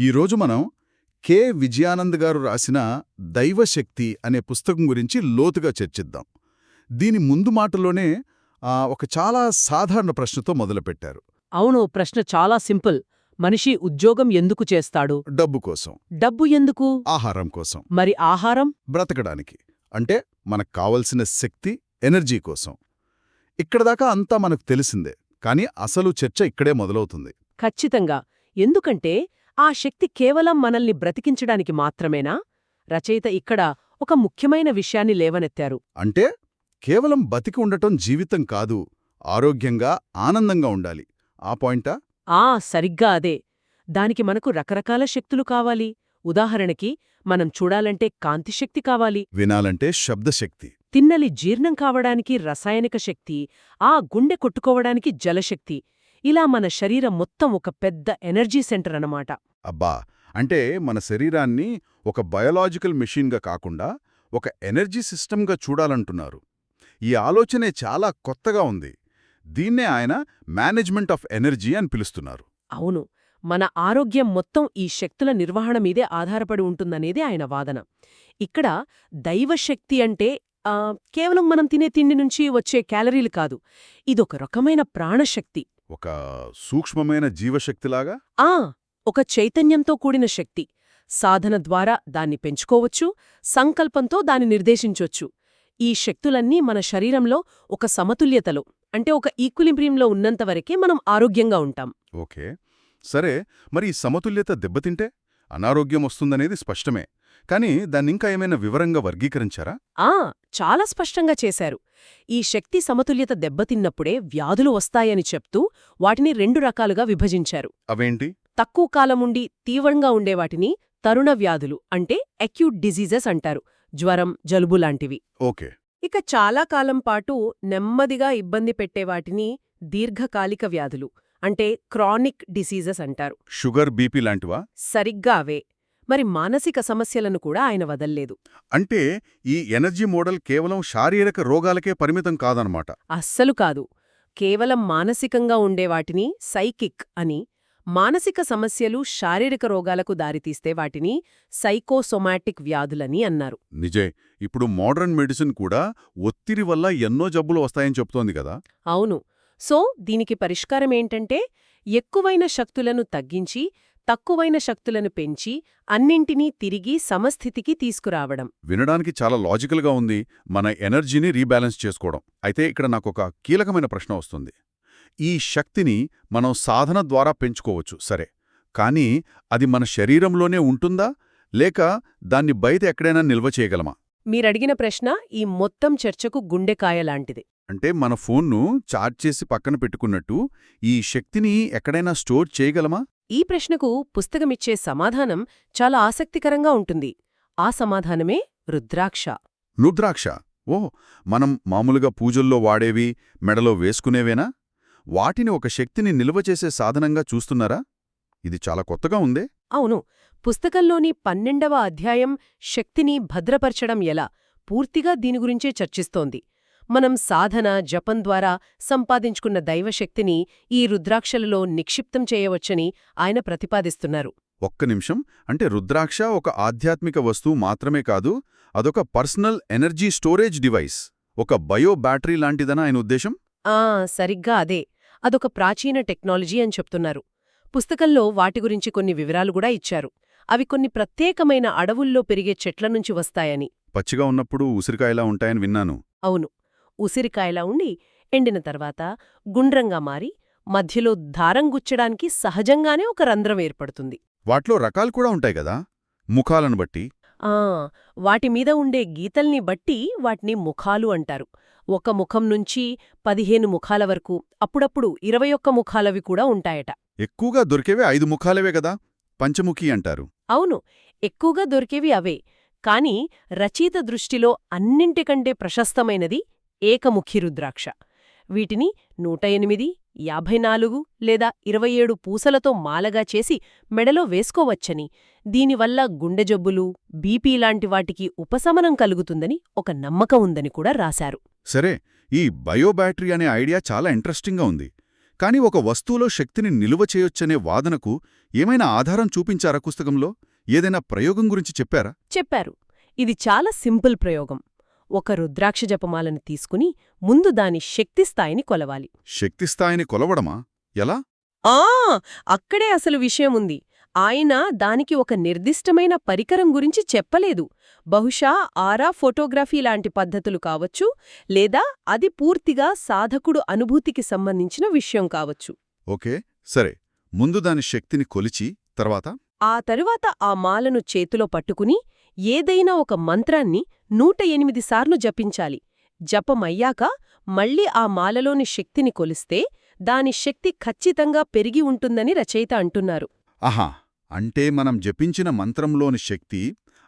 ఈరోజు మనం కె. విజయానంద్ గారు రాసిన దైవశక్తి అనే పుస్తకం గురించి లోతుగా చర్చిద్దాం. దీని ముందు మాటలోనే ఒక చాలా సాధారణ ప్రశ్నతో మొదలుపెట్టారు. అవును ప్రశ్న చాలా సింపుల్. మనిషి ఉద్యోగం ఎందుకు చేస్తాడు? డబ్బు కోసం. డబ్బు ఎందుకు? ఆహారం కోసం. మరి ఆహారం? బ్రతకడానికి. అంటే మనకు కావలసిన శక్తి ఎనర్జీ కోసం. ఇక్కడ దాకా అంతా మనకు తెలిసిందే. కానీ అసలు చర్చ ఇక్కడే మొదలవుతుంది. ఖచ్చితంగా. ఎందుకంటే ఆ శక్తి కేవలం మనల్ని బ్రతికించడానికి మాత్రమేనా? రచయిత ఇక్కడ ఒక ముఖ్యమైన విషయాన్ని లేవనెత్తారు. అంటే కేవలం బతికి ఉండటం జీవితం కాదు ఆరోగ్యంగా ఆనందంగా ఉండాలి. ఆ పాయింటా? ఆ సరిగ్గా అదే. దానికి మనకు రకరకాల శక్తులు కావాలి. ఉదాహరణకి మనం చూడాలంటే కాంతిశక్తి కావాలి. వినాలంటే శబ్దశక్తి తిన్నలి జీర్ణం కావడానికి రసాయనిక శక్తి. ఆ గుండె కొట్టుకోవడానికి జలశక్తి. ఇలా మన శరీరం మొత్తం ఒక పెద్ద ఎనర్జీ సెంటర్ అన్నమాట. అబ్బా! అంటే మన శరీరాన్ని ఒక బయోలాజికల్ మెషిన్గా కాకుండా ఒక ఎనర్జీ సిస్టమ్గా చూడాలంటున్నారు. ఈ ఆలోచనే చాలా కొత్తగా ఉంది. దీన్నే ఆయన మేనేజ్మెంట్ ఆఫ్ ఎనర్జీ అని పిలుస్తున్నారు. అవును. మన ఆరోగ్యం మొత్తం ఈ శక్తుల నిర్వహణ మీదే ఆధారపడి ఉంటుందనేది ఆయన వాదన. ఇక్కడ దైవశక్తి అంటే కేవలం మనం తినే తిండి నుంచి వచ్చే క్యాలరీలు కాదు. ఇదొక రకమైన ప్రాణశక్తి. ఒక సూక్ష్మమైన జీవశక్తిలాగా? ఆ! ఒక చైతన్యంతో కూడిన శక్తి. సాధన ద్వారా దాన్ని పెంచుకోవచ్చు సంకల్పంతో దాన్ని నిర్దేశించొచ్చు. ఈ శక్తులన్నీ మన శరీరంలో ఒక సమతుల్యతలో అంటే ఒక ఈక్విలిబ్రియంలో ఉన్నంతవరకే మనం ఆరోగ్యంగా ఉంటాం. ఓకే. సరే మరి ఈ సమతుల్యత దెబ్బతింటే? అనారోగ్యం వస్తుందనేది స్పష్టమే. కానీ దాన్నింకా ఏమైనా వివరంగా వర్గీకరించారా? ఆ! చాలా స్పష్టంగా చేశారు. ఈ శక్తి సమతుల్యత దెబ్బతిన్నప్పుడే వ్యాధులు వస్తాయని చెప్తూ వాటిని రెండు రకాలుగా విభజించారు. అవేంటి? తక్కువ కాలముండి తీవ్రంగా ఉండేవాటిని తరుణ వ్యాధులు అంటే అక్యూట్ డిజీజెస్ అంటారు. జ్వరం జలుబు లాంటివి. ఓకే. ఇక చాలా కాలం పాటు నెమ్మదిగా ఇబ్బంది పెట్టేవాటిని దీర్ఘకాలిక వ్యాధులు అంటే క్రానిక్ డిసీజెస్ అంటారు. షుగర్ బీపీ లాంటివా? సరిగ్గా అవే. మరి మానసిక సమస్యలను కూడా ఆయన వదల్లేదు. అంటే ఈ ఎనర్జీ మోడల్ కేవలం శారీరక రోగాలకే పరిమితం కాదనమాట. అస్సలు కాదు. కేవలం మానసికంగా ఉండేవాటిని సైకిక్ అని మానసిక సమస్యలు శారీరక రోగాలకు దారితీస్తే వాటిని సైకోసొమాటిక్ వ్యాధులని అన్నారు. నిజే. ఇప్పుడు మోడర్న్ మెడిసిన్ కూడా ఒత్తిడి వల్ల ఎన్నో జబ్బులు వస్తాయని చెప్తోంది కదా. అవును. సో దీనికి పరిష్కారమేంటంటే ఎక్కువైన శక్తులను తగ్గించి తక్కువైన శక్తులను పెంచి అన్నింటినీ తిరిగి సమస్థితికి తీసుకురావడం. వినడానికి చాలా లాజికల్గా ఉంది మన ఎనర్జీని రీబ్యాలెన్స్ చేసుకోవడం. అయితే ఇక్కడ నాకొక కీలకమైన ప్రశ్న వస్తుంది. ఈ శక్తిని మనం సాధన ద్వారా పెంచుకోవచ్చు సరే. కానీ అది మన శరీరంలోనే ఉంటుందా? లేక దాన్ని బయట ఎక్కడైనా నిల్వ చేయగలమా? మీరడిగిన ప్రశ్న ఈ మొత్తం చర్చకు గుండెకాయ లాంటిది. అంటే మన ఫోన్ను ఛార్జ్ చేసి పక్కన పెట్టుకున్నట్టు ఈ శక్తిని ఎక్కడైనా స్టోర్ చేయగలమా? ఈ ప్రశ్నకు పుస్తకమిచ్చే సమాధానం చాలా ఆసక్తికరంగా ఉంటుంది. ఆ సమాధానమే రుద్రాక్ష. నుద్రాక్ష ఓ మనం మామూలుగా పూజల్లో వాడేవి మెడలో వేసుకునేవేనా? వాటిని ఒక శక్తిని నిల్వ చేసే సాధనంగా చూస్తున్నారా? ఇది చాలా కొత్తగా ఉందే. అవును. పుస్తకంలోని పన్నెండవ అధ్యాయం శక్తిని భద్రపరచడం ఎలా? పూర్తిగా దీని గురించే చర్చిస్తోంది. మనం సాధన జపం ద్వారా సంపాదించుకున్న దైవశక్తిని ఈ రుద్రాక్షలలో నిక్షిప్తం చేయవచ్చని ఆయన ప్రతిపాదిస్తున్నారు. ఒక్క నిమిషం. అంటే రుద్రాక్ష ఒక ఆధ్యాత్మిక వస్తువు మాత్రమే కాదు అదొక పర్సనల్ ఎనర్జీ స్టోరేజ్ డివైస్. ఒక బయో బ్యాటరీ లాంటిదనా ఆయన ఉద్దేశం? ఆ సరిగ్గా అదే. అదొక ప్రాచీన టెక్నాలజీ అని చెప్తున్నారు. పుస్తకంలో వాటి గురించి కొన్ని వివరాలు కూడా ఇచ్చారు. అవి కొన్ని ప్రత్యేకమైన అడవుల్లో పెరిగే చెట్ల నుంచి వస్తాయని. పచ్చిగా ఉన్నప్పుడు ఉసిరికాయలా ఉంటాయని విన్నాను. అవును. ఉసిరికాయలా ఉండి ఎండిన తర్వాత గుండ్రంగా మారి మధ్యలో దారం గుచ్చడానికి సహజంగానే ఒక రంధ్రం ఏర్పడుతుంది. వాటిలో రకాలు కూడా ఉంటాయి కదా? ముఖాలను బట్టి. ఆ వాటి మీద ఉండే గీతల్ని బట్టి వాటిని ముఖాలు అంటారు. ఒక ముఖం నుంచి పదిహేను ముఖాల వరకు అప్పుడప్పుడు ఇరవై ఒక్క ముఖాలవి కూడా ఉంటాయట. ఎక్కువగా దొరికేవే ఐదు ముఖాలవే కదా? పంచముఖి అంటారు. అవును ఎక్కువగా దొరికేవి అవే. కాని రచయిత దృష్టిలో అన్నింటికంటే ప్రశస్తమైనది ఏకముఖి రుద్రాక్ష. వీటిని నూట ఎనిమిది యాభై నాలుగు లేదా ఇరవై ఏడు పూసలతో మాలగా చేసి మెడలో వేసుకోవచ్చని దీనివల్ల గుండె జబ్బులు బీపీ లాంటి వాటికి ఉపశమనం కలుగుతుందని ఒక నమ్మకం ఉందని కూడా రాశారు. సరే ఈ బయో బ్యాటరీ అనే ఐడియా చాలా ఇంట్రెస్టింగ్గా ఉంది. కాని ఒక వస్తువులో శక్తిని నిలువ చేయొచ్చనే వాదనకు ఏమైనా ఆధారం చూపించారా పుస్తకంలో? ఏదైనా ప్రయోగం గురించి చెప్పారా? చెప్పారు. ఇది చాలా సింపుల్ ప్రయోగం. ఒక రుద్రాక్ష జపమాలను తీసుకుని ముందు దాని శక్తి స్థాయిని కొలవాలి. శక్తి స్థాయిని కొలవడమా? ఎలా? ఆ! అక్కడే అసలు విషయం ఉంది. ఆయన దానికి ఒక నిర్దిష్టమైన పరికరం గురించి చెప్పలేదు. బహుశా ఆరా ఫోటోగ్రఫీ లాంటి పద్ధతులు కావచ్చు లేదా అది పూర్తిగా సాధకుడు అనుభూతికి సంబంధించిన విషయం కావచ్చు. ఓకే సరే. ముందు దాని శక్తిని కొలిచి తర్వాత? ఆ తరువాత ఆ మాలను చేతిలో పట్టుకుని ఏదైనా ఒక మంత్రాన్ని నూట ఎనిమిది సార్లు జపించాలి. జపమయ్యాక మళ్ళీ ఆ మాలలోని శక్తిని కొలిస్తే దాని శక్తి ఖచ్చితంగా పెరిగి ఉంటుందని రచయిత అంటున్నారు. ఆహా! అంటే మనం జపించిన మంత్రంలోని శక్తి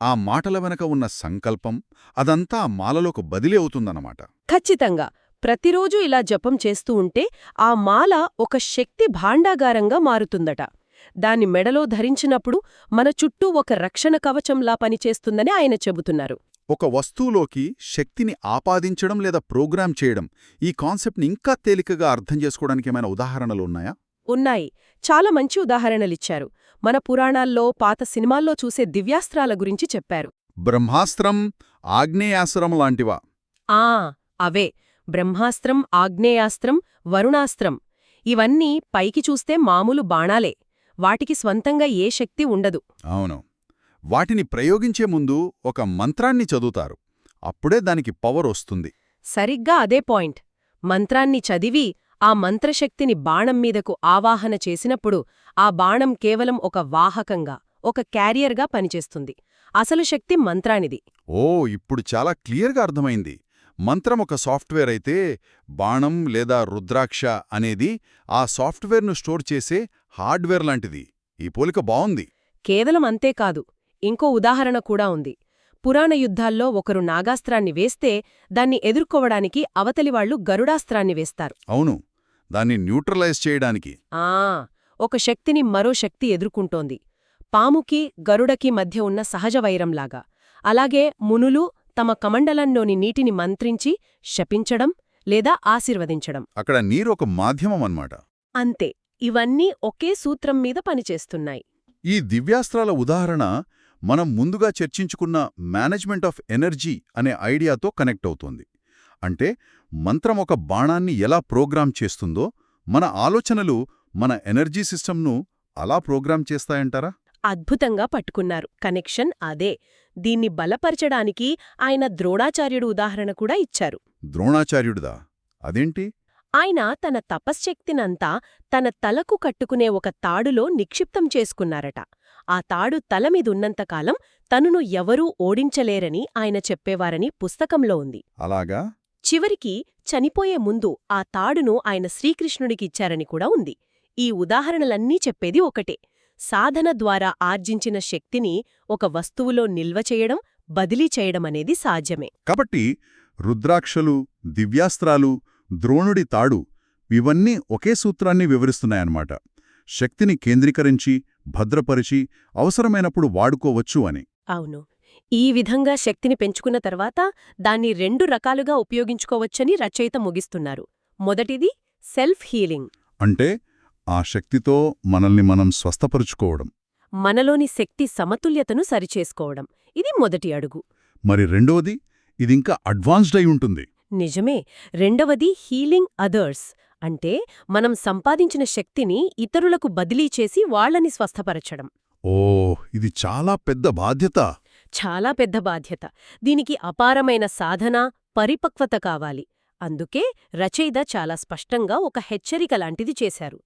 ఆ మాటల వెనక ఉన్న సంకల్పం అదంతా ఆ మాలలోకి బదిలీ అవుతుందన్నమాట. ఖచ్చితంగా! ప్రతిరోజూ ఇలా జపం చేస్తూ ఉంటే ఆ మాల ఒక శక్తి భాండాగారంగా మారుతుందట. దాన్ని మెడలో ధరించినప్పుడు మన చుట్టూ ఒక రక్షణ కవచంలా పనిచేస్తుందని ఆయన చెబుతున్నారు. ఒక వస్తువులోకి శక్తిని ఆపాదించడం లేదా ప్రోగ్రాం చేయడం ఈ కాన్సెప్ట్ని ఇంకా తేలికగా అర్థం చేసుకోవడానికి ఏమైనా ఉదాహరణలు ఉన్నాయా? ఉన్నాయి. చాలా మంచి ఉదాహరణలిచ్చారు. మన పురాణాల్లో పాత సినిమాల్లో చూసే దివ్యాస్త్రాల గురించి చెప్పారు. బ్రహ్మాస్త్రం ఆగ్నేయాస్త్రం లాంటివా? ఆ అవే. బ్రహ్మాస్త్రం ఆగ్నేయాస్త్రం వరుణాస్త్రం. ఇవన్నీ పైకి చూస్తే మామూలు బాణాలే. వాటికి స్వంతంగా ఏ శక్తి ఉండదు. అవును. వాటిని ప్రయోగించే ముందు ఒక మంత్రాన్ని చదువుతారు. అప్పుడే దానికి పవర్ వస్తుంది. సరిగ్గా అదే పాయింట్. మంత్రాన్ని చదివి ఆ మంత్రశక్తిని బాణం మీదకు ఆవాహన చేసినప్పుడు ఆ బాణం కేవలం ఒక వాహకంగా ఒక క్యారియర్గా పనిచేస్తుంది. అసలు శక్తి మంత్రానిది. ఓ ఇప్పుడు చాలా క్లియర్గా అర్థమైంది. మంత్రం ఒక సాఫ్ట్వేర్ అయితే బాణం లేదా రుద్రాక్ష అనేది ఆ సాఫ్ట్వేర్ను స్టోర్ చేసే హార్డ్వేర్ లాంటిది. ఈ పోలిక బావుంది. కేవలం అంతేకాదు ఇంకో ఉదాహరణ కూడా ఉంది. పురాణ యుద్ధాల్లో ఒకరు నాగాస్త్రాన్ని వేస్తే దాన్ని ఎదుర్కోవడానికి అవతలివాళ్ళు గరుడాస్త్రాన్ని వేస్తారు. అవును దాన్ని న్యూట్రలైజ్ చేయడానికి. ఆ ఒక శక్తిని మరో శక్తి ఎదుర్కొంటోంది. పాముకి గరుడకి మధ్య ఉన్న సహజ వైరంలాగా. అలాగే మునులు తమ కమండలంలోని నీటిని మంత్రించి శపించడం లేదా ఆశీర్వదించడం. అక్కడ నీరు ఒక మాధ్యమం అన్నమాట. అంతే. ఇవన్నీ ఒకే సూత్రం మీద పనిచేస్తున్నాయి. ఈ దివ్యాస్త్రాల ఉదాహరణ మనం ముందుగా చర్చించుకున్న మేనేజ్మెంట్ ఆఫ్ ఎనర్జీ అనే ఐడియాతో కనెక్ట్ అవుతోంది. అంటే మంత్రం ఒక బాణాన్ని ఎలా ప్రోగ్రామ్ చేస్తుందో మన ఆలోచనలు మన ఎనర్జీ సిస్టమ్ను అలా ప్రోగ్రామ్ చేస్తాయంటారా? అద్భుతంగా పట్టుకున్నారు. కనెక్షన్ అదే. దీన్ని బలపరచడానికి ఆయన ద్రోణాచార్యుడు ఉదాహరణ కూడా ఇచ్చారు. ద్రోణాచార్యుడిదా? అదేంటి? ఆయన తన తపశ్శక్తినంతా తన తలకు కట్టుకునే ఒక తాడులో నిక్షిప్తం చేసుకున్నారట. ఆ తాడు తలమీదున్నంతకాలం తనును ఎవరూ ఓడించలేరని ఆయన చెప్పేవారని పుస్తకంలో ఉంది. అలాగా? చివరికి చనిపోయే ముందు ఆ తాడును ఆయన శ్రీకృష్ణుడికిచ్చారని కూడా ఉంది. ఈ ఉదాహరణలన్నీ చెప్పేది ఒకటే. సాధన ద్వారా ఆర్జించిన శక్తిని ఒక వస్తువులో నిల్వ చేయడం బదిలీ చేయడమనేది సాధ్యమే. కాబట్టి రుద్రాక్షలు దివ్యాస్త్రాలు ద్రోణుడి తాడు ఇవన్నీ ఒకే సూత్రాన్ని వివరిస్తున్నాయన్నమాట. శక్తిని కేంద్రీకరించి భద్రపరిచి అవసరమైనప్పుడు వాడుకోవచ్చు అని. అవును. ఈ విధంగా శక్తిని పెంచుకున్న తర్వాత దాన్ని రెండు రకాలుగా ఉపయోగించుకోవచ్చని రచయిత ముగిస్తున్నారు. మొదటిది సెల్ఫ్ హీలింగ్. అంటే ఆ శక్తితో మనల్ని మనం స్వస్థపరుచుకోవడం. మనలోని శక్తి సమతుల్యతను సరిచేసుకోవడం. ఇది మొదటి అడుగు. మరి రెండవది ఇదింకా అడ్వాన్స్డ్ అయి ఉంటుంది. నిజమే రెండవది హీలింగ్ అదర్స్. అంటే మనం సంపాదించిన శక్తిని ఇతరులకు బదిలీ చేసి వాళ్ళని స్వస్థపరచడం. ఓ ఇది చాలా పెద్ద బాధ్యత. చాలా పెద్ద బాధ్యత. దీనికి అపారమైన సాధన పరిపక్వత కావాలి. అందుకే రచయిత చాలా స్పష్టంగా ఒక హెచ్చరిక లాంటిది చేశారు.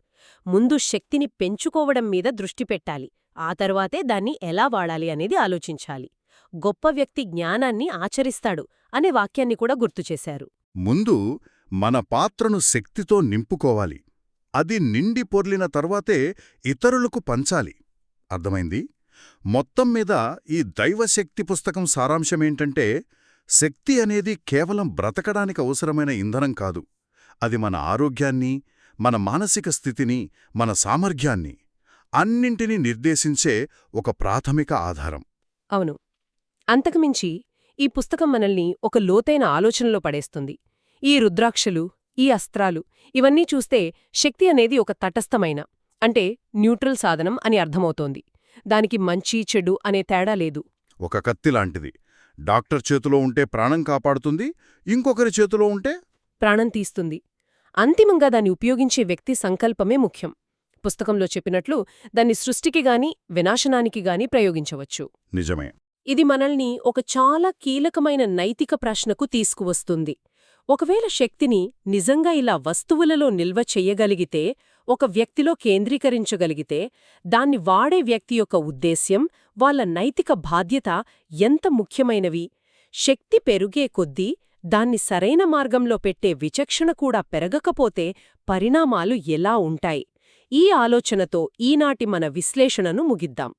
ముందు శక్తిని పెంచుకోవడం మీద దృష్టి పెట్టాలి. ఆ తర్వాతే దాన్ని ఎలా వాడాలి అనేది ఆలోచించాలి. గొప్ప వ్యక్తి జ్ఞానాన్ని ఆచరిస్తాడు. అనే వాక్యాన్ని కూడా గుర్తుచేశారు ముందు మన పాత్రను శక్తితో నింపుకోవాలి. అది నిండి పొర్లిన తర్వాతే ఇతరులకు పంచాలి. అర్థమైంది? మొత్తం మీద ఈ దైవశక్తి పుస్తకం సారాంశమేంటంటే శక్తి అనేది కేవలం బ్రతకడానికి అవసరమైన ఇంధనం కాదు. అది మన ఆరోగ్యాన్ని మన మానసిక స్థితిని మన సామర్థ్యాన్ని అన్నింటినీ నిర్దేశించే ఒక ప్రాథమిక ఆధారం. అవును. అంతకుమించి ఈ పుస్తకం మనల్ని ఒక లోతైన ఆలోచనలో పడేస్తుంది. ఈ రుద్రాక్షలు ఈ అస్త్రాలు ఇవన్నీ చూస్తే శక్తి అనేది ఒక తటస్థమైన అంటే న్యూట్రల్ సాధనం అని అర్థమవుతోంది. దానికి మంచి చెడు అనే తేడా లేదు. ఒక కత్తి లాంటిది. డాక్టర్ చేతిలో ఉంటే ప్రాణం కాపాడుతుంది ఇంకొకరి చేతిలో ఉంటే? ప్రాణం తీస్తుంది. అంతిమంగా దాన్ని ఉపయోగించే వ్యక్తి సంకల్పమే ముఖ్యం. పుస్తకంలో చెప్పినట్లు దాన్ని సృష్టికి గాని వినాశనానికి గాని ప్రయోగించవచ్చు. నిజమే. ఇది మనల్ని ఒక చాలా కీలకమైన నైతిక ప్రశ్నకు తీసుకువస్తుంది. ఒకవేళ శక్తిని నిజంగా ఇలా వస్తువులలో నిల్వ చెయ్యగలిగితే ఒక వ్యక్తిలో కేంద్రీకరించగలిగితే దాన్ని వాడే వ్యక్తి యొక్క ఉద్దేశ్యం వాళ్ళ నైతిక బాధ్యత ఎంత ముఖ్యమైనవి? శక్తి పెరుగే కొద్దీ దాన్ని సరైన మార్గంలో పెట్టే విచక్షణ కూడా పెరగకపోతే పరిణామాలు ఎలా ఉంటాయి? ఈ ఆలోచనతో ఈనాటి మన విశ్లేషణను ముగిద్దాం.